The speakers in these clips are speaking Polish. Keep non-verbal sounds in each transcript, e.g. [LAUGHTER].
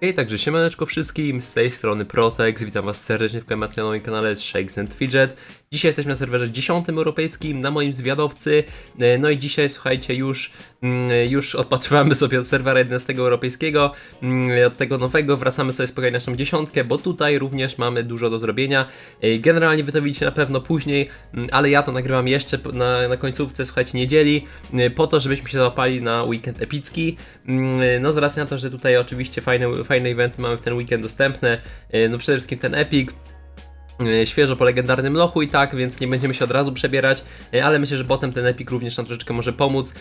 Hej, także siemaneczko wszystkim, z tej strony Protex, witam was serdecznie w kanale kanale Shakes and Fidget. Dzisiaj jesteśmy na serwerze 10 europejskim, na moim zwiadowcy, E, no i dzisiaj słuchajcie, już, mm, już odpoczywamy sobie od serwera 11 europejskiego, mm, od tego nowego, wracamy sobie spokojnie na naszą dziesiątkę, bo tutaj również mamy dużo do zrobienia. E, Generalnie wy to widzicie na pewno później, mm, ale ja to nagrywam jeszcze na, na końcówce, słuchajcie, niedzieli, e, po to, żebyśmy się załapali na weekend epicki. No z racji na to, że tutaj oczywiście fajne, fajne eventy mamy w ten weekend dostępne, e, no przede wszystkim ten epic, e, świeżo po legendarnym lochu i tak, więc nie będziemy się od razu przebierać, e, ale myślę, że potem ten epic również nam troszeczkę może pomóc,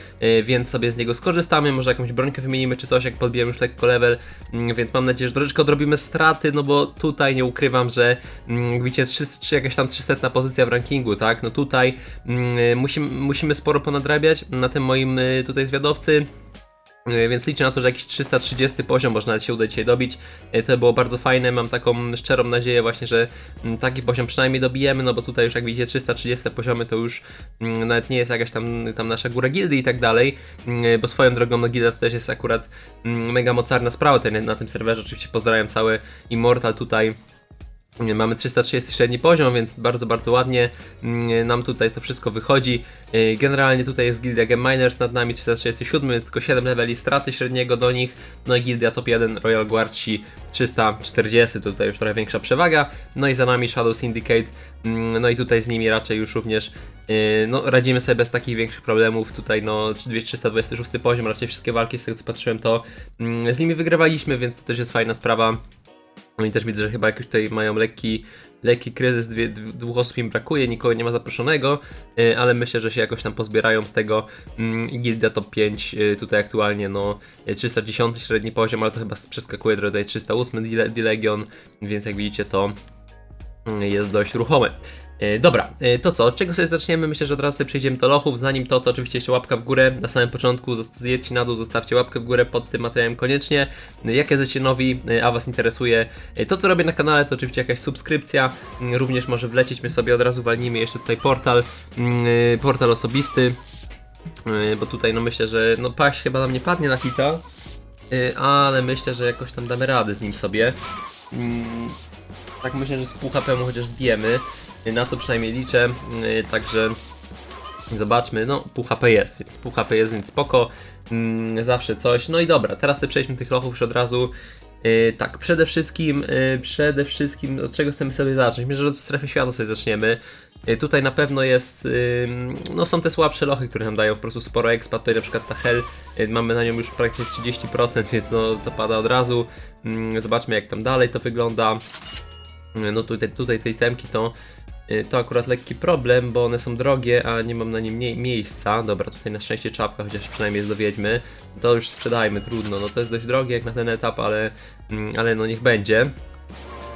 więc sobie z niego skorzystamy, może jakąś brońkę wymienimy czy coś, jak podbijemy już lekko level, mm, więc mam nadzieję, że troszeczkę odrobimy straty, no bo tutaj nie ukrywam, że mm, widzicie, 300, jakaś tam 300 pozycja w rankingu, tak, no tutaj mm, musimy, musimy sporo ponadrabiać na tym moim y, tutaj zwiadowcy, Więc liczę na to, że jakiś 330 poziom można się uda dzisiaj dobić. E, To było bardzo fajne. Mam taką szczerą nadzieję właśnie, że mm, taki poziom przynajmniej dobijemy, no bo tutaj już jak widzicie 330 poziomy to już mm, nawet nie jest jakaś tam, tam nasza góra gildii i tak dalej, Mm, bo swoją drogą no gilda to też jest akurat mega mocarna sprawa tutaj na tym serwerze. Oczywiście pozdrawiam cały Immortal tutaj. Mamy 330 średni poziom, więc bardzo, bardzo ładnie mm, nam tutaj to wszystko wychodzi. Yy, Generalnie tutaj jest Gildia Game Miners nad nami 337, jest tylko 7 leveli straty średniego do nich. No i Gildia Top 1 Royal Guardci 340, tutaj już trochę większa przewaga. No i za nami Shadow Syndicate, mm, no i tutaj z nimi raczej już również yy, no, radzimy sobie bez takich większych problemów. Tutaj no 326 poziom, raczej wszystkie walki z tego co patrzyłem to mm, z nimi wygrywaliśmy, więc to też jest fajna sprawa. Oni też widzę, że chyba jak już tutaj mają lekki, lekki kryzys, dwie, dw- dwóch osób im brakuje, nikogo nie ma zaproszonego, y, ale myślę, że się jakoś tam pozbierają z tego mm, i Gildia Top 5 y, tutaj aktualnie no y, 310 średni poziom, ale to chyba przeskakuje do tutaj 308 Dile- Dilegion, więc jak widzicie to mm, jest dość ruchome. E, Dobra, e, to co, od czego sobie zaczniemy? Myślę, że od razu przejdziemy do lochów. Zanim to, to oczywiście jeszcze łapka w górę. Na samym początku zjedźcie na dół, zostawcie łapkę w górę pod tym materiałem koniecznie. E, Jak jesteście nowi, a Was interesuje to, co robię na kanale, to oczywiście jakaś subskrypcja. Mm, Również może wlecieć, my sobie od razu walnijmy jeszcze tutaj portal, mm, portal osobisty. Bo tutaj no myślę, że no paść chyba nam nie padnie na hita, ale myślę, że jakoś tam damy radę z nim sobie. Tak myślę, że z pół HP mu chociaż zbijemy. Na to przynajmniej liczę. Yy, Także zobaczmy. No, pół HP jest, więc pół HP jest, więc spoko. Mm, Zawsze coś. No i dobra, teraz sobie przejdźmy tych lochów już od razu. Yy, tak, przede wszystkim, yy, przede wszystkim od czego chcemy sobie zacząć? Myślę, że od strefy światła sobie zaczniemy. Yy, tutaj na pewno jest, yy, no są te słabsze lochy, które nam dają po prostu sporo expa. Tutaj na przykład ta Hell, yy, mamy na nią już praktycznie 30%, więc no to pada od razu. Yy, zobaczmy jak tam dalej to wygląda. No tutaj, tutaj tej temki to, y, to akurat lekki problem, bo one są drogie, a nie mam na nim mie miejsca. Dobra, tutaj na szczęście czapka, chociaż przynajmniej jest do wiedźmy. To już sprzedajmy, trudno. No to jest dość drogie jak na ten etap, ale, mm, ale no niech będzie.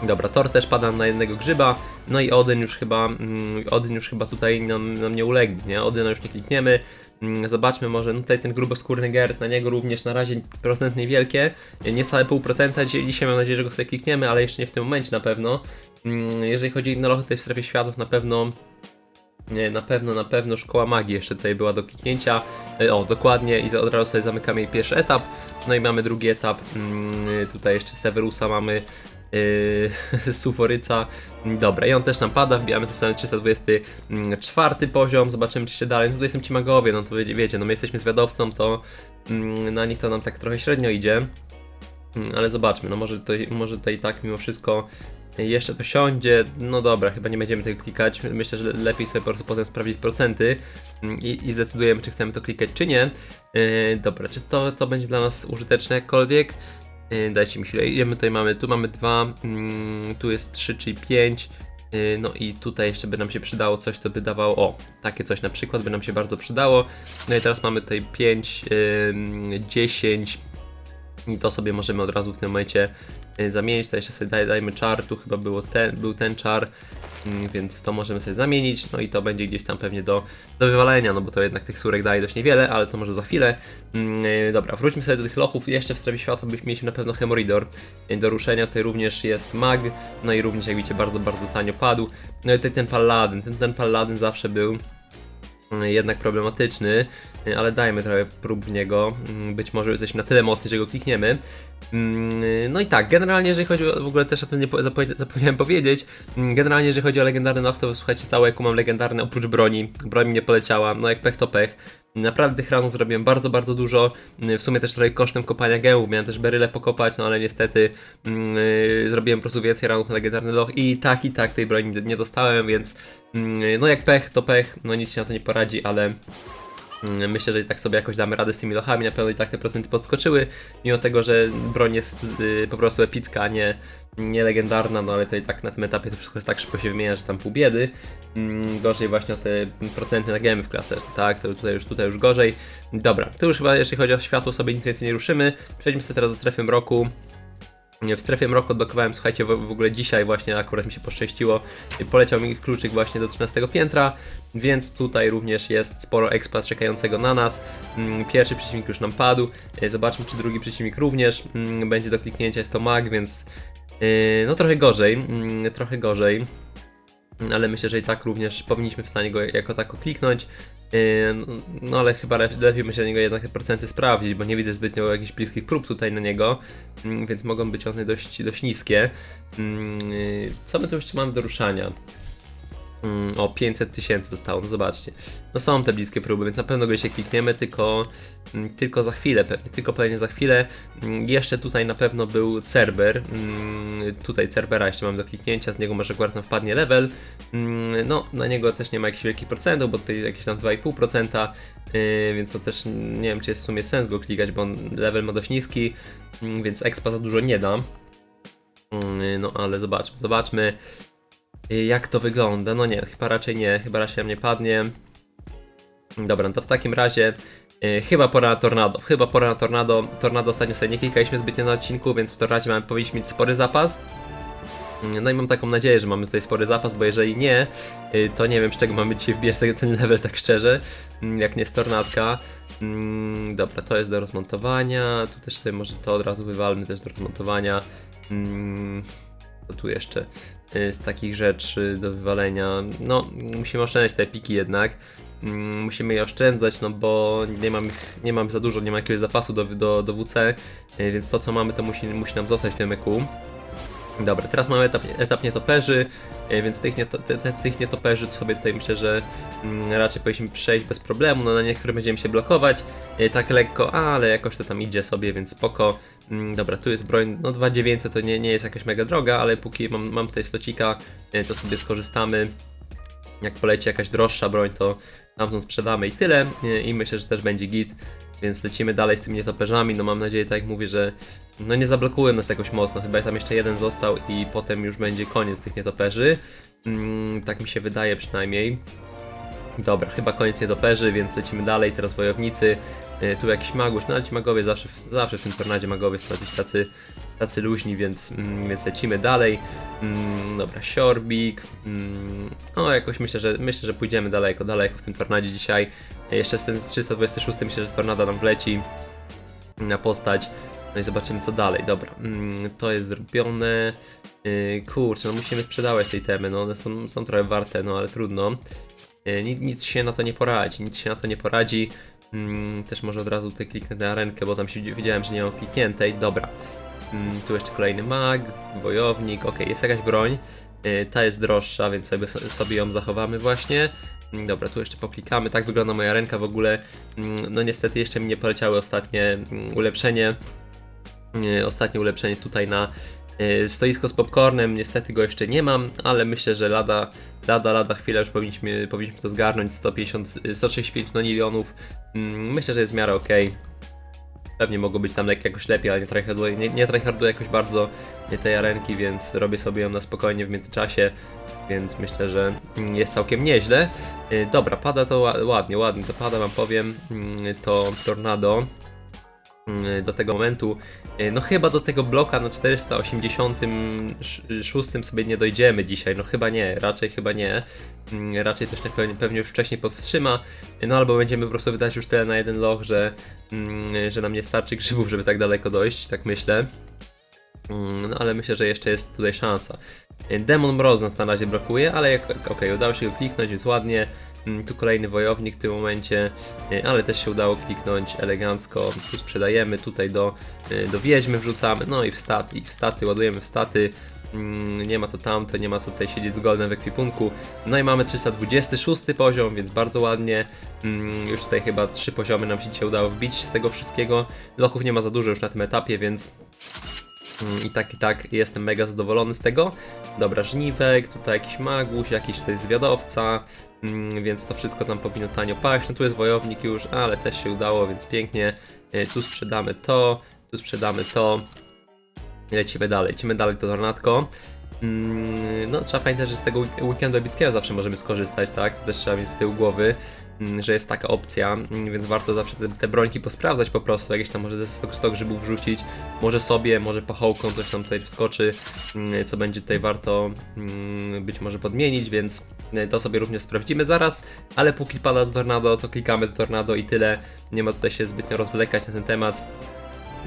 Dobra, Thor też pada na jednego grzyba, no i Odyn już chyba, mm, Odyn już chyba tutaj nam, nam nie ulegnie, nie? Odyna już nie klikniemy, zobaczmy może, no tutaj ten gruboskórny Gerd, na niego również na razie procent niewielkie, niecałe pół procenta, Dzi- dzisiaj mam nadzieję, że go sobie klikniemy, ale jeszcze nie w tym momencie na pewno. Mm, Jeżeli chodzi o lochy tutaj w strefie światów, na pewno nie, na pewno, na pewno szkoła magii jeszcze tutaj była do kliknięcia. E, O, dokładnie, i od razu sobie zamykamy jej pierwszy etap. No i mamy drugi etap. Mm, Tutaj jeszcze Severusa mamy. Yy, [LAUGHS] Suforyca. Dobra, i on też nam pada, wbijamy tutaj na 324 poziom, zobaczymy czy się dalej. No tutaj są ci magowie, no to wiecie, no my jesteśmy zwiadowcą, to mm, na nich to nam tak trochę średnio idzie. Mm, Ale zobaczmy, no może to, może i tak mimo wszystko jeszcze to siądzie. No dobra, chyba nie będziemy tego klikać. Myślę, że lepiej sobie po prostu potem sprawdzić procenty mm, i, i zdecydujemy, czy chcemy to klikać, czy nie. Yy, dobra, czy to, to będzie dla nas użyteczne jakkolwiek? Yy, dajcie mi chwilę. Ile my tutaj mamy? Tu mamy 2, mm, tu jest 3, czyli 5. Yy, No i tutaj jeszcze by nam się przydało coś, co by dawało, o, takie coś na przykład by nam się bardzo przydało. No i teraz mamy tutaj 5, yy, 10, i to sobie możemy od razu w tym momencie y, zamienić. To jeszcze sobie daj, dajmy czar, tu chyba było ten, był ten czar, mm, więc to możemy sobie zamienić. No i to będzie gdzieś tam pewnie do, do wywalenia, no bo to jednak tych surek daje dość niewiele, ale to może za chwilę. Mm, y, Dobra, wróćmy sobie do tych lochów. Jeszcze w strefie światła byśmy mieli na pewno Hemoridor. Y, Do ruszenia tutaj również jest Mag, no i również jak widzicie bardzo, bardzo tanio padł. No i tutaj ten Paladyn, ten, ten Paladyn zawsze był jednak problematyczny, y, ale dajmy trochę prób w niego. Mm, Być może jesteśmy na tyle mocni, że go klikniemy. Mm, No i tak, generalnie jeżeli chodzi o, w ogóle też o tym nie po- zapo- zapomniałem powiedzieć, mm, generalnie jeżeli chodzi o legendarny Noct, to słuchajcie, całe eku mam legendarne oprócz broni, broń nie poleciała, no jak pech to pech. Naprawdę tych ranów zrobiłem bardzo, bardzo dużo, w sumie też trochę kosztem kopania gełów, miałem też beryle pokopać, no ale niestety mm, y, zrobiłem po prostu więcej ranów na legendarny loch i tak i tak tej broni nie dostałem, więc mm, no jak pech to pech, no nic się na to nie poradzi, ale Mm, Myślę, że i tak sobie jakoś damy radę z tymi lochami, na pewno i tak te procenty podskoczyły, mimo tego, że broń jest y, po prostu epicka, a nie, nie legendarna, no ale to i tak na tym etapie to wszystko tak szybko się wymienia, że tam pół biedy. Mm, Gorzej właśnie o te procenty na gemy w klasę, tak, to tutaj już, tutaj już gorzej. Dobra, tu już chyba jeśli chodzi o światło sobie nic więcej nie ruszymy, przejdźmy sobie teraz do strefy mroku. W strefie mroku odblokowałem, słuchajcie, w, w ogóle dzisiaj właśnie akurat mi się poszczęściło, poleciał mi kluczyk właśnie do 13 piętra, więc tutaj również jest sporo expa czekającego na nas. Mm, Pierwszy przeciwnik już nam padł, E, zobaczmy czy drugi przeciwnik również mm, będzie do kliknięcia, jest to mag, więc no trochę gorzej, mm, trochę gorzej. Ale myślę, że i tak również powinniśmy w stanie go jako tako kliknąć. Yy, No ale chyba le- lepiej myślę na niego jednak procenty sprawdzić, bo nie widzę zbytnio jakichś bliskich prób tutaj na niego, mm, więc mogą być one dość, dość niskie. Mm, yy, Co my tu jeszcze mamy do ruszania? Mm, O, 500 tysięcy zostało, no zobaczcie. No są te bliskie próby, więc na pewno go się klikniemy, tylko, mm, tylko za chwilę pewnie, tylko pewnie za chwilę. Mm, Jeszcze tutaj na pewno był Cerber, tutaj Cerbera jeszcze mam do kliknięcia, z niego może nam wpadnie level. No, na niego też nie ma jakichś wielkich procentów, bo tutaj jakieś tam 2,5%, yy, więc to też nie wiem, czy jest w sumie sens go klikać, bo level ma dość niski, więc expa za dużo nie da. No ale zobaczmy, zobaczmy. Y, Jak to wygląda? No nie, chyba raczej nie, chyba raczej mnie padnie. Dobra, no to w takim razie y, chyba pora na tornado. Chyba pora na tornado. Tornado ostatnio sobie nie klikaliśmy zbytnio na odcinku, więc w tornadzie mamy, powinniśmy mieć spory zapas. Mm, No i mam taką nadzieję, że mamy tutaj spory zapas, bo jeżeli nie, y, to nie wiem z czego mamy dzisiaj wbijać ten, level tak szczerze, mm, jak nie z tornadka. Mm, Dobra, to jest do rozmontowania, tu też sobie może to od razu wywalmy też do rozmontowania. Mm, Co tu jeszcze z takich rzeczy do wywalenia? No, musimy oszczędzać te piki jednak. Mm, Musimy je oszczędzać, no bo nie mam, ich, nie mam za dużo, nie ma jakiegoś zapasu do, do, do WC, y, więc to co mamy to musi, musi nam zostać w tym EQ. Dobra, teraz mamy etap, etap nietoperzy, e, więc tych, nieto, te, tych nietoperzy to sobie tutaj myślę, że mm, raczej powinniśmy przejść bez problemu, no na niektórych będziemy się blokować, e, tak lekko, ale jakoś to tam idzie sobie, więc spoko. Mm, Dobra, tu jest broń, no 2900 to nie, nie jest jakaś mega droga, ale póki mam, mam tutaj slocika, e, to sobie skorzystamy. Jak poleci jakaś droższa broń, to tamtą sprzedamy i tyle. I myślę, że też będzie git. Więc lecimy dalej z tymi nietoperzami. No mam nadzieję, tak jak mówię, że no nie zablokują nas jakoś mocno. Chyba tam jeszcze jeden został i potem już będzie koniec tych nietoperzy. Mm, tak mi się wydaje przynajmniej. Dobra, chyba koniec nietoperzy, więc lecimy dalej. Teraz wojownicy. Y, Tu jakiś maguś, no ale ci magowie zawsze, zawsze w tym tornadzie magowie są jacyś tacy, tacy luźni, więc, mm, więc lecimy dalej. Mm, Dobra, siorbik. Mm, No jakoś myślę, że myślę, że pójdziemy daleko, daleko w tym tornadzie dzisiaj. Jeszcze z z 326 myślę, że z tornada nam wleci na postać. No i zobaczymy co dalej. Dobra, mm, to jest zrobione. Yy, kurczę, no musimy sprzedawać tej temy, no one są, są trochę warte, no ale trudno. Yy, nic, nic się na to nie poradzi, nic się na to nie poradzi. Mm, też może od razu tutaj kliknę na arenkę, bo tam się widziałem, że nie mam klikniętej. Dobra. Mm, tu jeszcze kolejny mag, wojownik, ok, jest jakaś broń. Yy, ta jest droższa, więc sobie, sobie ją zachowamy właśnie. Mm, Dobra, tu jeszcze poklikamy. Tak wygląda moja ręka w ogóle. Mm, No niestety jeszcze mi nie poleciały ostatnie mm, ulepszenie. Yy, Ostatnie ulepszenie tutaj na yy, stoisko z popcornem. Niestety go jeszcze nie mam, ale myślę, że lada, lada, lada chwilę już powinniśmy, powinniśmy to zgarnąć. 150, yy, 135 no, milionów. Mm, Myślę, że jest w miarę ok. Pewnie mogło być tam jakoś lepiej, ale nie tryharduję, nie, nie tryharduję jakoś bardzo tej arenki, więc robię sobie ją na spokojnie w międzyczasie, więc myślę, że mm, jest całkiem nieźle. Yy, Dobra, pada to ła- ładnie, ładnie to pada, wam powiem, Mm, to tornado mm, do tego momentu. Yy, No chyba do tego bloka na 486 sobie nie dojdziemy dzisiaj, no chyba nie, raczej chyba nie. Raczej też tak pewnie, pewnie już wcześniej powstrzyma, no albo będziemy po prostu wydać już tyle na jeden loch, że, że nam nie starczy grzybów, żeby tak daleko dojść, tak myślę. No ale myślę, że jeszcze jest tutaj szansa. Demon Mroz nas na razie blokuje, ale jak, okej, udało się go kliknąć, więc ładnie. Mm, Tu kolejny wojownik w tym momencie, y, ale też się udało kliknąć elegancko. Tu sprzedajemy, tutaj do, y, do wiedźmy wrzucamy, no i w staty, w staty, ładujemy w staty. Mm, Nie ma to tamto, nie ma co tutaj siedzieć z goldem w ekwipunku. No i mamy 326 poziom, więc bardzo ładnie. Mm, Już tutaj chyba trzy poziomy nam się udało wbić z tego wszystkiego. Lochów nie ma za dużo już na tym etapie, więc I tak, i tak jestem mega zadowolony z tego. Dobra, żniwek, tutaj jakiś maguś, jakiś tutaj zwiadowca, mm, więc to wszystko tam powinno tanio paść. No tu jest wojownik już, ale też się udało, więc pięknie. Y, Tu sprzedamy to, tu sprzedamy to. Lecimy dalej, lecimy dalej to tornadko. Mm, No, trzeba pamiętać, że z tego week- weekendu epickiego zawsze możemy skorzystać, tak? To też trzeba mieć z tyłu głowy, mm, że jest taka opcja, mm, więc warto zawsze te, te brońki posprawdzać po prostu, jakieś tam może ze 100, 100 grzybów wrzucić, może sobie, może pachołką coś tam tutaj wskoczy, mm, co będzie tutaj warto mm, być może podmienić, więc y, to sobie również sprawdzimy zaraz, ale póki pada do tornado, to klikamy do tornado i tyle, nie ma tutaj się zbytnio rozwlekać na ten temat.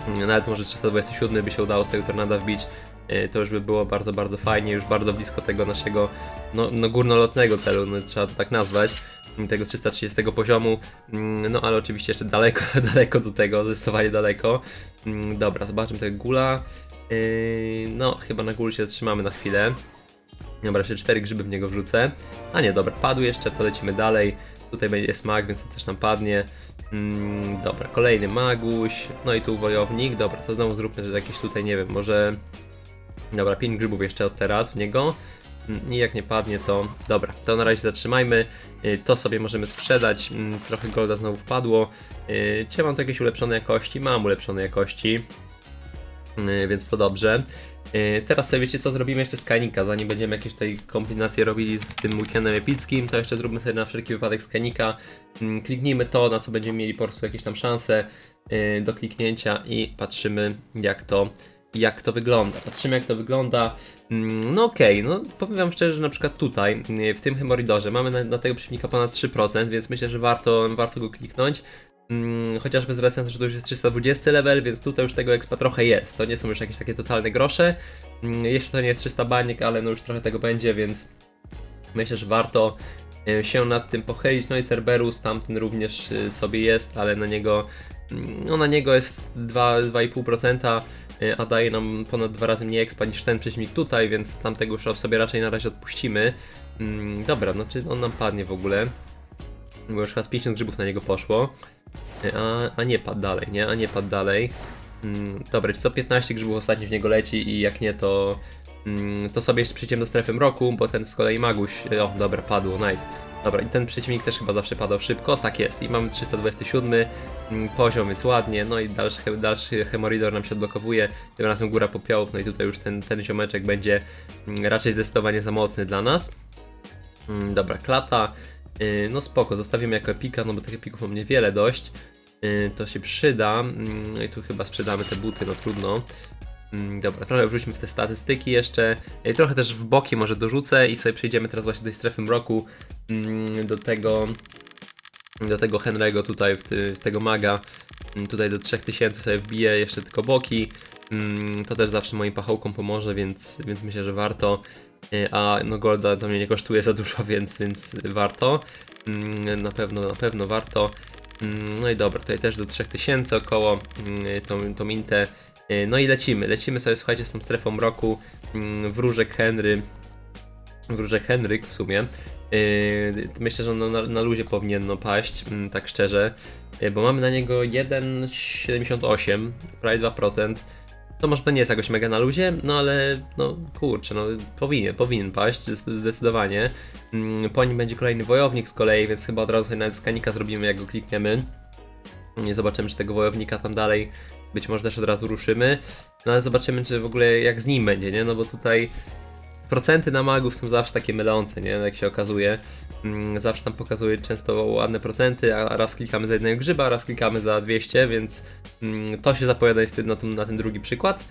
Mm, Nawet może 327 by się udało z tego tornada wbić. y, To już by było bardzo, bardzo fajnie, już bardzo blisko tego naszego no, no górnolotnego celu, no, trzeba to tak nazwać, mm, tego 330 poziomu. Mm, No ale oczywiście jeszcze daleko, [LAUGHS] daleko do tego, zdecydowanie daleko. Mm, Dobra, zobaczmy tego gula. Yy, No, chyba na gul się zatrzymamy na chwilę. Dobra, jeszcze cztery grzyby w niego wrzucę. A nie, dobra, padł jeszcze, to lecimy dalej. Tutaj będzie smag, więc to też nam padnie. Mm, dobra, kolejny maguś. No i tu wojownik. Dobra, to znowu zróbmy, że jakieś tutaj, nie wiem, może. Dobra, 5 grzybów jeszcze od teraz w niego. Mm, I jak nie padnie, to dobra, to na razie zatrzymajmy. Y, To sobie możemy sprzedać. Mm, Trochę golda znowu wpadło. Y, Czy mam tu jakieś ulepszone jakości? Mam ulepszone jakości. Yy, więc to dobrze. Yy, Teraz sobie wiecie co, zrobimy jeszcze skanika, zanim będziemy jakieś tutaj kombinacje robili z tym weekendem epickim, to jeszcze zróbmy sobie na wszelki wypadek skanika. Kliknijmy to, na co będziemy mieli po prostu jakieś tam szanse do kliknięcia i patrzymy jak to, jak to wygląda. Patrzymy jak to wygląda. Mm, No okej, no powiem wam szczerze, że na przykład tutaj, yy, w tym Hemoridorze, mamy na, na tego przeciwnika ponad 3%, więc myślę, że warto, warto go kliknąć. Mm, chociażby z racji na to, że to już jest 320 level, więc tutaj już tego expa trochę jest. To nie są już jakieś takie totalne grosze. Mm, jeszcze to nie jest 300 baniek, ale no już trochę tego będzie, więc myślę, że warto e, się nad tym pochylić. No i Cerberus tamten również e, sobie jest, ale na niego, no na niego jest 2 2,5%, e, a daje nam ponad dwa razy mniej expa niż ten przeciwnik tutaj, więc tamtego już sobie raczej na razie odpuścimy. Mm, Dobra, no czy on nam padnie w ogóle? Bo już chyba z 50 grzybów na niego poszło. A, a nie padł dalej, nie? A nie padł dalej. Mm, dobra, czy co 15 grzybów ostatnio w niego leci i jak nie, to, to sobie jeszcze przejdziemy do strefy mroku, bo ten z kolei Maguś, o dobra, padło, nice. Dobra, i ten przeciwnik też chyba zawsze padał szybko, tak jest. I mamy 327 mm, poziom, więc ładnie, no i dalszy, dalszy Hemoridor nam się odblokowuje, tym razem góra popiołów, no i tutaj już ten, ten ziomeczek będzie mm, raczej zdecydowanie za mocny dla nas. Mm, Dobra, klata. Yy, No spoko, zostawimy jako epika, no bo tych epików mam niewiele dość. Yy, To się przyda. Mm, No i tu chyba sprzedamy te buty, no trudno. Mm, Dobra, trochę wróćmy w te statystyki jeszcze. Yy, Trochę też w boki może dorzucę i sobie przejdziemy teraz właśnie do strefy mroku. mm, Do tego do tego Henry'ego tutaj, w, w tego maga. Mm, Tutaj do 3000 sobie wbiję jeszcze tylko boki. To też zawsze moim pachołkom pomoże, więc, więc myślę, że warto. Y, A no Golda to mnie nie kosztuje za dużo, [LAUGHS] więc, więc warto. Na pewno, na pewno warto. No i dobra, tutaj też do 3000 około tą, tą mintę. Y, No i lecimy, lecimy sobie, słuchajcie, z tą strefą mroku. mm, Wróżek Henry. Wróżek Henryk w sumie. Yy, myślę, że on na, na luzie powinien no, paść, mm, tak szczerze, Yy, bo mamy na niego 1,78, prawie 2%. To może to nie jest jakoś mega na luzie, no ale no kurczę, no powinien, powinien paść, zde- zdecydowanie. Mm, Po nim będzie kolejny wojownik z kolei, więc chyba od razu sobie nawet skanika zrobimy, jak go klikniemy. Nie zobaczymy, czy tego wojownika tam dalej być może też od razu ruszymy. No ale zobaczymy, czy w ogóle jak z nim będzie, nie? No bo tutaj procenty na magów są zawsze takie mylące, nie? Jak się okazuje. Mm, Zawsze tam pokazuje często ładne procenty, a raz klikamy za jednego grzyba, raz klikamy za 200, więc mm, to się zapowiada niestety na, ten- na ten drugi przykład.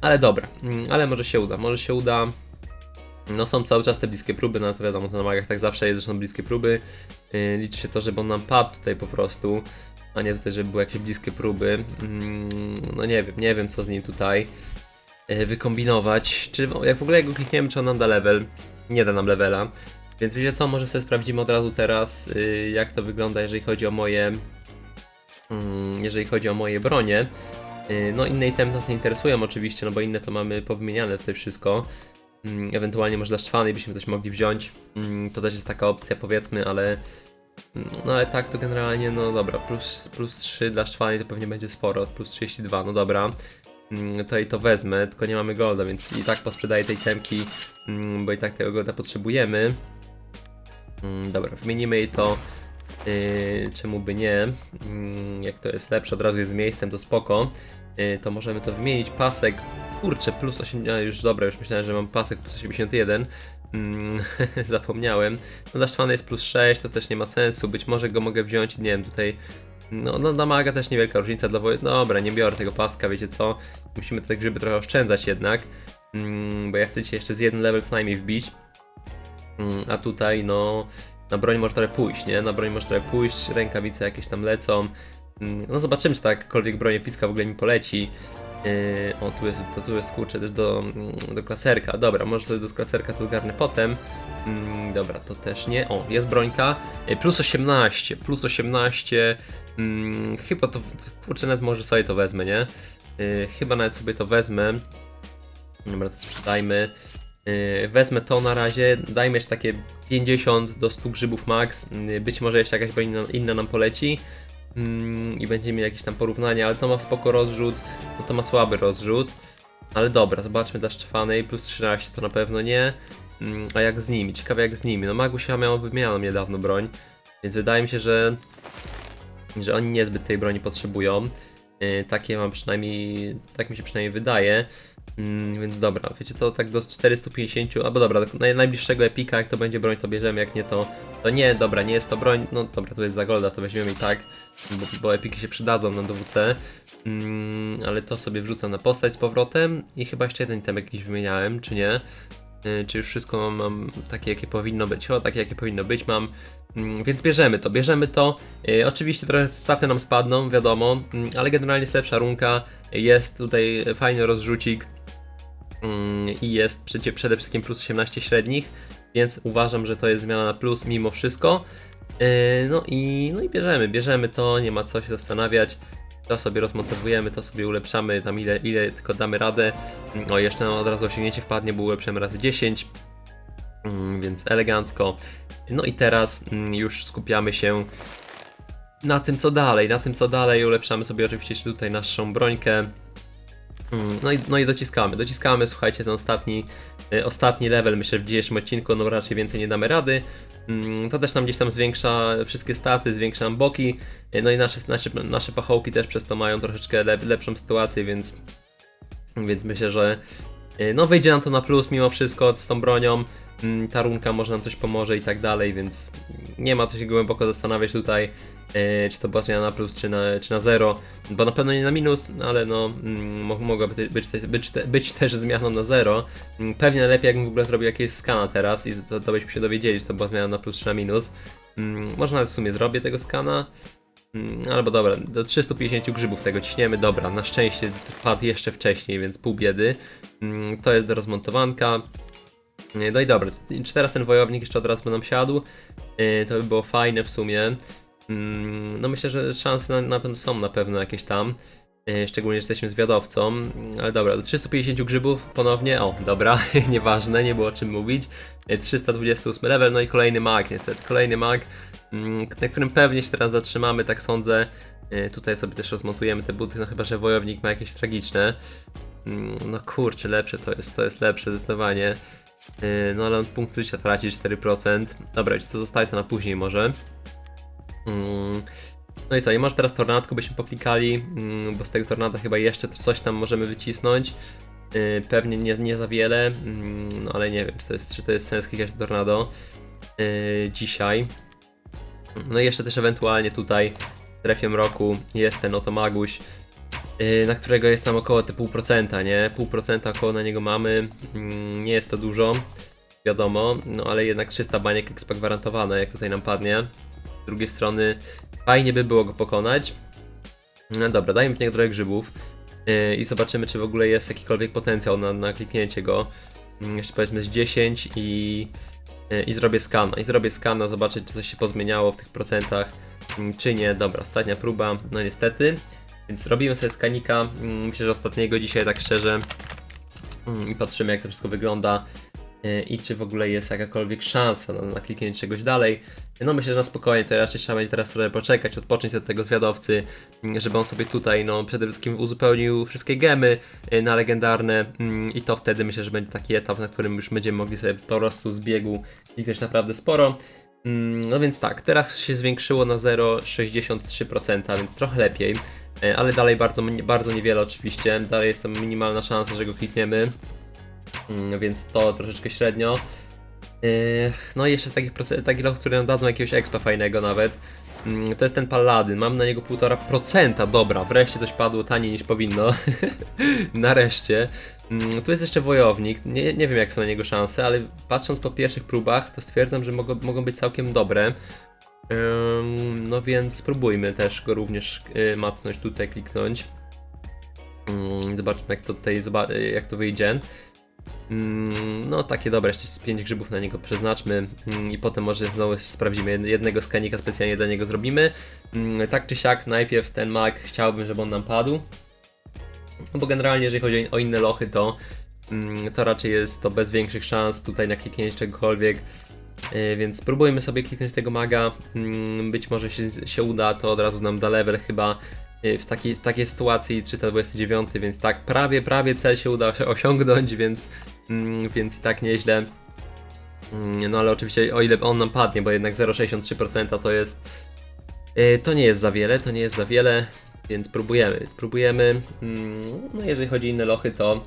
Ale dobra, mm, ale może się uda, może się uda. No są cały czas te bliskie próby, no to wiadomo, to na magach tak zawsze jest, są bliskie próby. Yy, liczy się to, żeby on nam padł tutaj po prostu, a nie tutaj, żeby były jakieś bliskie próby. Mm, No nie wiem, nie wiem co z nim tutaj yy, wykombinować. Czy jak w ogóle go klikniemy, czy on nam da level? Nie da nam levela. Więc wiecie co, może sobie sprawdzimy od razu teraz, y, jak to wygląda, jeżeli chodzi o moje, mm, jeżeli chodzi o moje bronie. Y, No inne itemy nas nie interesują oczywiście, no bo inne to mamy powymieniane tutaj wszystko. Mm, Ewentualnie może dla szwanej byśmy coś mogli wziąć. To też jest taka opcja powiedzmy, ale no ale tak to generalnie, no dobra, plus, plus 3 dla szwanej to pewnie będzie sporo, plus 32, no dobra. Mm, To i to wezmę, tylko nie mamy golda, więc i tak posprzedaję tej temki, mm, bo i tak tego golda potrzebujemy. Mm, Dobra, wymienimy jej to. Yy, czemu by nie? Jak to jest lepsze, od razu jest z miejscem, to spoko. Yy, to możemy to wymienić. Pasek, kurczę, plus 8, ale już dobra, już myślałem, że mam pasek plus 81. Mm, [LAUGHS] zapomniałem. No dla Szwana jest plus 6, to też nie ma sensu. Być może go mogę wziąć, nie wiem, tutaj. No, no dla maga też niewielka różnica dla wojen. Dobra, nie biorę tego paska, wiecie co? Musimy te grzyby trochę oszczędzać jednak. Mm, bo ja chcę dzisiaj jeszcze z jeden level co najmniej wbić. Mm, A tutaj, no, na broń może trochę pójść, nie? Na broń może trochę pójść, rękawice jakieś tam lecą. Mm, No zobaczymy, czy ta jakakolwiek broń epicka w ogóle mi poleci. Yy, o, tu jest, to tu jest kurczę też do, mm, do klaserka. Dobra, może sobie do klaserka to zgarnę potem. Mm, dobra, to też nie. O, jest brońka. Yy, plus 18, plus 18. Mm, chyba to, kurczę, nawet może sobie to wezmę, nie? Yy, chyba nawet sobie to wezmę. Dobra, to sprzedajmy. Yy, Wezmę to na razie, dajmy jeszcze takie 50 do 100 grzybów max, Yy, być może jeszcze jakaś inna, inna nam poleci i będziemy mieli jakieś tam porównania, ale to ma spoko rozrzut, no to ma słaby rozrzut, ale dobra, zobaczmy dla Szczefanej, plus 13 to na pewno nie, Mm, a jak z nimi, ciekawe jak z nimi, no Magusia miała wymienioną niedawno broń, więc wydaje mi się, że, że oni niezbyt tej broni potrzebują, Yy, takie mam przynajmniej, tak mi się przynajmniej wydaje, Mm, więc dobra, wiecie co, tak do 450, albo dobra, do naj, najbliższego epika, jak to będzie broń, to bierzemy, jak nie to, to nie, dobra, nie jest to broń, no dobra, tu jest za golda, to weźmiemy i tak, bo, bo epiki się przydadzą na dowódcę, mm, ale to sobie wrzucam na postać z powrotem i chyba jeszcze jeden item jakiś wymieniałem, czy nie, Y, czy już wszystko mam, takie, jakie powinno być, o, takie, jakie powinno być mam, Mm, Więc bierzemy to, bierzemy to. Y, oczywiście trochę staty nam spadną, wiadomo, mm, ale generalnie jest lepsza runka. Jest tutaj fajny rozrzucik. Mm, i jest przede wszystkim plus 18 średnich, więc uważam, że to jest zmiana na plus mimo wszystko. Yy, no, i, no i bierzemy, bierzemy to, nie ma co się zastanawiać. To sobie rozmontowujemy, to sobie ulepszamy tam ile, ile tylko damy radę. Mm, O, jeszcze od razu osiągnięcie wpadnie, bo ulepszymy razy 10. Mm, Więc elegancko. No i teraz mm, już skupiamy się na tym co dalej, na tym co dalej. Ulepszamy sobie oczywiście tutaj naszą brońkę. No i, no i dociskamy, dociskamy, słuchajcie, ten ostatni, y, ostatni level, myślę, w dzisiejszym odcinku, no raczej więcej nie damy rady. Mm, To też nam gdzieś tam zwiększa wszystkie staty, zwiększa nam boki, no i nasze, nasze, nasze pachołki też przez to mają troszeczkę lep, lepszą sytuację, więc, więc myślę, że y, no wyjdzie nam to na plus mimo wszystko z tą bronią. Mm, Ta runka może nam coś pomoże i tak dalej, więc nie ma co się głęboko zastanawiać tutaj, y, czy to była zmiana na plus, czy na, czy na zero, bo na pewno nie na minus, ale no mm, mo- mogłaby być, być, być też zmianą na zero. Mm, Pewnie lepiej jakbym w ogóle zrobił jakieś skana teraz i to, to byśmy się dowiedzieli, czy to była zmiana na plus czy na minus. Może nawet w sumie zrobię tego skana. Albo dobra, do 350 grzybów tego ciśniemy. Dobra, na szczęście padł jeszcze wcześniej, więc pół biedy. To jest do rozmontowanka. Nie, No i dobra, czy teraz ten wojownik jeszcze od razu nam siadł? Yy, To by było fajne w sumie. Mm, No myślę, że szanse na, na tym są na pewno jakieś tam. Yy, Szczególnie, że jesteśmy zwiadowcą. Mm, Ale dobra, do 350 grzybów ponownie. O, dobra, [LAUGHS] nieważne, nie było o czym mówić. Yy, 328 level, no i kolejny mag niestety. Kolejny mag, mm, na którym pewnie się teraz zatrzymamy, tak sądzę. Tutaj sobie też rozmontujemy te buty, no chyba, że wojownik ma jakieś tragiczne. No kurczę, lepsze to jest, to jest lepsze zdecydowanie. Yy, No ale punkt życia traci 4%. Dobra, wiecie co, zostaje to na później może. Mm, No i co, i może teraz tornadko byśmy poklikali, mm, bo z tego tornada chyba jeszcze coś tam możemy wycisnąć. Yy, Pewnie nie, nie za wiele, mm, no ale nie wiem, czy to jest, czy to jest sens klikać w tornado yy, dzisiaj. No i jeszcze też ewentualnie tutaj trefiem roku jest ten oto Maguś, na którego jest tam około te pół procenta, nie? Pół procenta około na niego mamy, mm, nie jest to dużo, wiadomo, no ale jednak 300 baniek expa gwarantowane, jak tutaj nam padnie. Z drugiej strony fajnie by było go pokonać. No dobra, dajmy w niego trochę grzybów yy, i zobaczymy, czy w ogóle jest jakikolwiek potencjał na, na kliknięcie go. Mm, Jeszcze powiedzmy z 10 i y, i zrobię skana. I zrobię skana, zobaczyć czy coś się pozmieniało w tych procentach, mm, czy nie. Dobra, ostatnia próba, no niestety. Więc robimy sobie skanika, mm, myślę, że ostatniego dzisiaj tak szczerze. Mm, I patrzymy jak to wszystko wygląda y, i czy w ogóle jest jakakolwiek szansa na, na kliknięcie czegoś dalej. No myślę, że na spokojnie, to raczej trzeba będzie teraz trochę poczekać, odpocząć od tego zwiadowcy, mm, żeby on sobie tutaj no przede wszystkim uzupełnił wszystkie gemy y, na legendarne i to wtedy myślę, że będzie taki etap, na którym już będziemy mogli sobie po prostu z biegu kliknąć naprawdę sporo. No więc tak, teraz się zwiększyło na 0,63%, więc trochę lepiej, ale dalej bardzo, bardzo niewiele oczywiście, dalej jest tam minimalna szansa, że go klikniemy. Mm, więc to troszeczkę średnio. Yy, No i jeszcze takich, takich lot, które nam dadzą jakiegoś expa fajnego nawet. Mm, To jest ten Paladyn, mam na niego 1,5%, dobra, wreszcie coś padło taniej niż powinno. [LAUGHS] Nareszcie. Mm, Tu jest jeszcze wojownik, nie, nie wiem jak są na niego szanse, ale patrząc po pierwszych próbach, to stwierdzam, że mogą, mogą być całkiem dobre. No więc spróbujmy też go również yy, macnąć tutaj, kliknąć. Mm, Zobaczmy jak to tutaj, y, jak to wyjdzie. Mm, No takie dobre, jeszcze z 5 grzybów na niego przeznaczmy mm, i potem może znowu sprawdzimy, Jed- jednego skanika specjalnie dla niego zrobimy. Tak czy siak, najpierw ten mag chciałbym, żeby on nam padł. No bo generalnie jeżeli chodzi o inne lochy, to, to raczej jest to bez większych szans tutaj na kliknięcie czegokolwiek. Yy, Więc spróbujmy sobie kliknąć tego maga. Mm, Być może się, się uda, to od razu nam da level chyba yy, w takiej, w takiej sytuacji 329, więc tak, prawie, prawie cel się uda osią- osiągnąć, więc, mm, więc i tak nieźle. Mm, No ale oczywiście o ile on nam padnie, bo jednak 0,63% to jest. yy, To nie jest za wiele, to nie jest za wiele, więc próbujemy. Próbujemy. No jeżeli chodzi o inne lochy, to.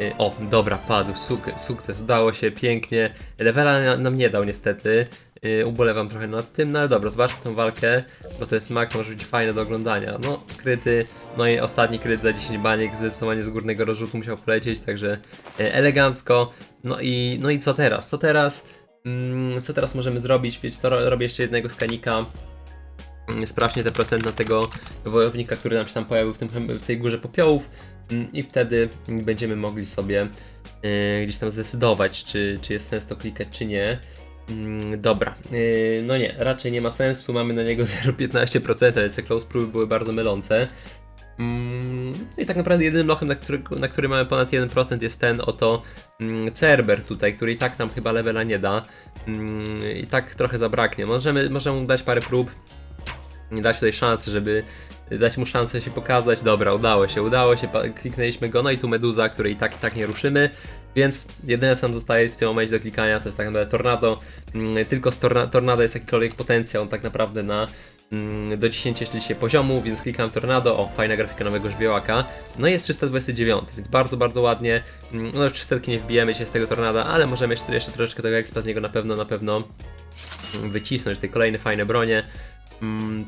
Yy, O, dobra, padł, suk sukces, udało się, pięknie. Levela na- nam nie dał niestety. Yy, ubolewam trochę nad tym, no ale dobra, zobaczmy tą walkę, bo to jest mak, może być fajne do oglądania. No, kryty, no i ostatni kryt za 10 baniek, zdecydowanie z górnego rozrzutu musiał polecieć, także e, elegancko. No i, no i co teraz? Co teraz? Mm, co teraz możemy zrobić? Wiecie, to ro- robię jeszcze jednego skanika. Mm, Sprawdźmy te procent na tego wojownika, który nam się tam pojawił w, tym, w tej górze popiołów i wtedy będziemy mogli sobie e, gdzieś tam zdecydować, czy, czy jest sens to klikać, czy nie. Mm, Dobra, Yy, no nie, raczej nie ma sensu, mamy na niego [LAUGHS] 0,15%, więc te close próby były bardzo mylące. Mm, No i tak naprawdę jedynym lochem, na który, na który mamy ponad 1% jest ten oto mm, Cerber tutaj, który i tak nam chyba levela nie da. Mm, I tak trochę zabraknie. Możemy, możemy mu dać parę prób, nie dać tutaj szansy, żeby dać mu szansę się pokazać. Dobra, udało się, udało się, kliknęliśmy go, no i tu Meduza, której i tak i tak nie ruszymy, więc jedyne co nam zostaje w tym momencie do klikania to jest tak naprawdę Tornado, Mm, tylko z torna Tornado jest jakikolwiek potencjał tak naprawdę na mm, do 10 jeszcze dzisiaj poziomu, więc klikam Tornado, o fajna grafika nowego żwiołaka, no i jest 329, więc bardzo, bardzo ładnie, Mm, no już 300 nie wbijemy się z tego Tornada, ale możemy jeszcze, jeszcze troszeczkę tego expa z niego na pewno, na pewno wycisnąć, te kolejne fajne bronie,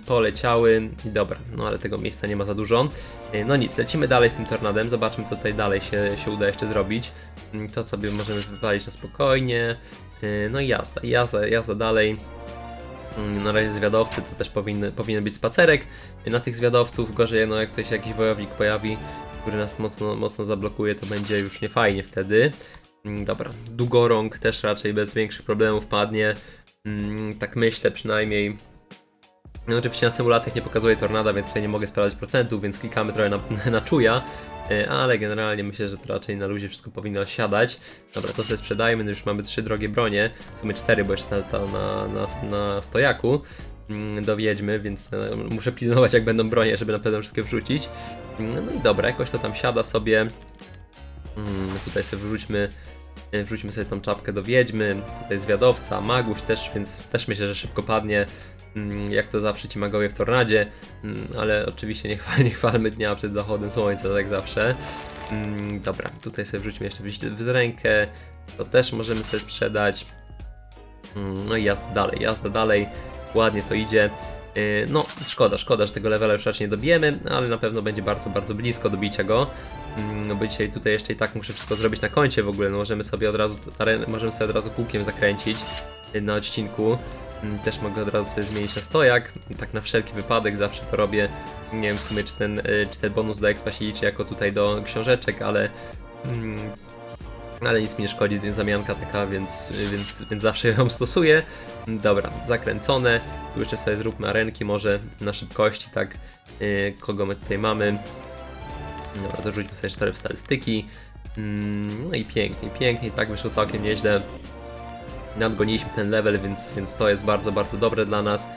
poleciały i dobra, no ale tego miejsca nie ma za dużo. E, No nic, lecimy dalej z tym tornadem, zobaczmy co tutaj dalej się, się uda jeszcze zrobić. Mm, To sobie możemy wywalić na spokojnie. E, No i jazda, jazda, jazda dalej. Mm, Na razie zwiadowcy to też powinny, powinien być spacerek. E, Na tych zwiadowców gorzej, no jak ktoś jakiś wojownik pojawi, który nas mocno, mocno zablokuje, to będzie już niefajnie wtedy. Mm, Dobra, długorąg też raczej bez większych problemów padnie. Mm, Tak myślę przynajmniej. No oczywiście na symulacjach nie pokazuje tornada, więc tutaj nie mogę sprawdzać procentów, więc klikamy trochę na, [LAUGHS] na czuja, e, ale generalnie myślę, że to raczej na luzie wszystko powinno siadać. Dobra, to sobie sprzedajmy, no już mamy trzy drogie bronie, w sumie cztery, bo jeszcze ta, na, na, na stojaku mm, do wiedźmy, więc e, muszę pilnować jak będą bronie, żeby na pewno wszystkie wrzucić. Mm, No i dobra, jakoś to tam siada sobie. Mm, Tutaj sobie wrzućmy E, Wrzućmy sobie tą czapkę do wiedźmy, tutaj zwiadowca, maguś też, więc też myślę, że szybko padnie, jak to zawsze ci magowie w tornadzie, mm, ale oczywiście nie, chwal, [LAUGHS] nie chwalmy dnia przed zachodem słońca, tak zawsze. Mm, Dobra, tutaj sobie wrzućmy jeszcze w rękę, to też możemy sobie sprzedać. Mm, No i jazda dalej, jazda dalej, ładnie to idzie. Yy, No, szkoda, szkoda, że tego levela już raczej nie dobijemy, ale na pewno będzie bardzo, bardzo blisko do bicia go. Mm, No bo dzisiaj tutaj jeszcze i tak muszę wszystko zrobić na koncie w ogóle, no możemy sobie od razu, możemy sobie od razu kółkiem zakręcić yy, na odcinku. Mm, Też mogę od razu sobie zmienić na stojak, tak na wszelki wypadek zawsze to robię. Nie wiem w sumie czy ten, yy, czy ten bonus do expa się liczy jako tutaj do książeczek, ale mm, ale nic mi nie szkodzi, to jest zamianka taka, więc, więc, więc zawsze ją stosuję. Dobra, zakręcone. Tu jeszcze sobie zróbmy arenki może na szybkości, tak. Yy, kogo my tutaj mamy? Dobra, dorzućmy sobie 4 w statystyki. Mm, No i pięknie, pięknie, tak wyszło całkiem nieźle. Nadgoniliśmy ten level, więc, więc to jest bardzo, bardzo dobre dla nas.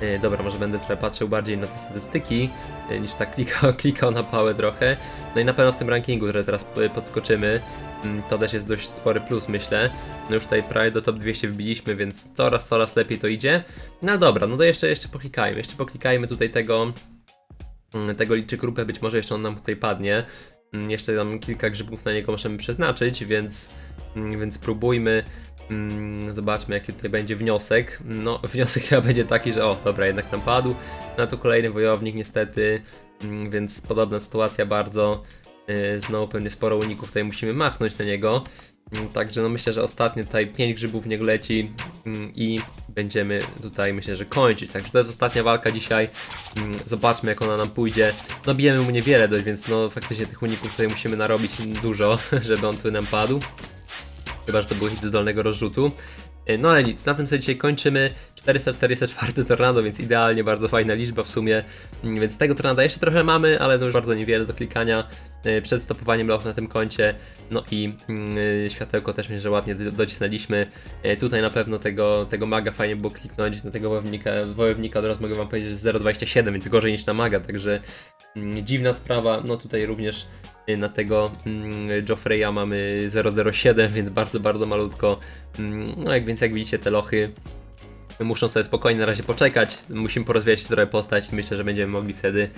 E, Dobra, może będę trochę patrzył bardziej na te statystyki, e, niż tak klikał, [LAUGHS] klikał na pałę trochę. No i na pewno w tym rankingu, który teraz podskoczymy, mm, to też jest dość spory plus, myślę. No już tutaj prawie do top 200 wbiliśmy, więc coraz, coraz lepiej to idzie. No dobra, no to jeszcze, jeszcze poklikajmy, jeszcze poklikajmy tutaj tego, mm, tego liczy grupę, być może jeszcze on nam tutaj padnie. Mm, Jeszcze tam kilka grzybów na niego możemy przeznaczyć, więc, więc próbujmy. Mm, Zobaczmy, jaki tutaj będzie wniosek. No, [LAUGHS] wniosek chyba będzie taki, że o, dobra, jednak nam padł. Na to kolejny wojownik, niestety, Mm, więc podobna sytuacja bardzo. Yy, Znowu pewnie sporo uników tutaj musimy machnąć na niego. Mm, Także no myślę, że ostatnie tutaj 5 grzybów w niego leci i będziemy tutaj myślę, że kończyć. Także to jest ostatnia walka dzisiaj. Zobaczmy jak ona nam pójdzie. No bijemy mu niewiele dość, więc no faktycznie tych uników tutaj musimy narobić dużo, [LAUGHS] żeby on tu nam padł. Chyba, że to były hity z dolnego rozrzutu. E, No ale nic, na tym sobie dzisiaj kończymy. 444 tornado, więc idealnie, bardzo fajna liczba w sumie. Mm, Więc tego tornada jeszcze trochę mamy, ale no już bardzo niewiele do klikania e, przed stopowaniem loch na tym koncie. No i e, światełko też myślę, że ładnie do- docisnęliśmy. E, Tutaj na pewno tego, tego maga fajnie było kliknąć, na tego wojownika, wojownika od razu mogę wam powiedzieć, że jest 0,27, więc gorzej niż na maga, także mm, dziwna sprawa. No tutaj również na tego mm, Joffreya mamy 007, więc bardzo, bardzo malutko. Mm, No jak więc jak widzicie te lochy muszą sobie spokojnie na razie poczekać. Musimy porozwijać trochę postać i myślę, że będziemy mogli wtedy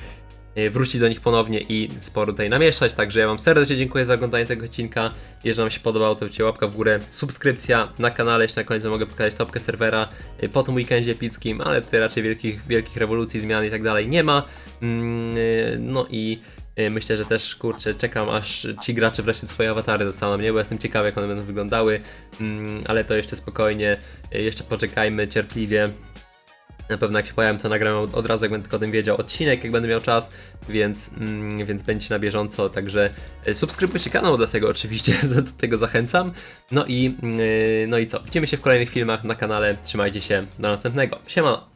y, wrócić do nich ponownie i sporo tutaj namieszać. Także ja Wam serdecznie dziękuję za oglądanie tego odcinka. Jeżeli Wam się podobało, to dajcie łapka w górę, subskrypcja na kanale. Jeszcze na końcu mogę pokazać topkę serwera y, po tym weekendzie epickim, ale tutaj raczej wielkich, wielkich rewolucji, zmian i tak dalej nie ma. Mm, y, No i y, myślę, że też kurczę, czekam aż ci gracze wreszcie swoje awatary dostaną. Mnie, bo jestem ciekawy jak one będą wyglądały, Mm, ale to jeszcze spokojnie, y, jeszcze poczekajmy cierpliwie. Na pewno jak się pojawiam, to nagram od, razu, jak będę tylko o tym wiedział, odcinek, jak będę miał czas, więc, mm, więc będziecie na bieżąco, także y, subskrybujcie kanał, dlatego oczywiście [LAUGHS] do tego zachęcam. No i, y, no i co, widzimy się w kolejnych filmach na kanale, trzymajcie się, do następnego, siemano!